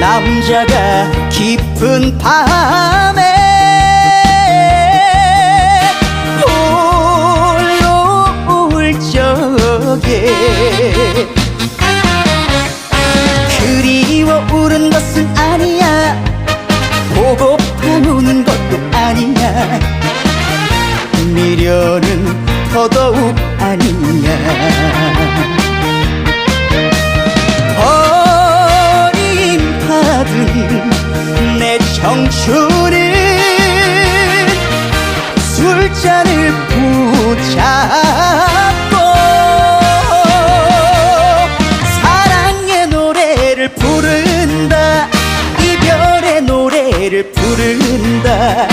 그림자가 깊은 밤에 홀로 울 적에 그리워 우는 것은 아니야 보고파 우는 것도 아니야. 미련은 더더욱 아니야 청춘은 술잔을 붙잡고 사랑의 노래를 부른다. 이별의 노래를 부른다.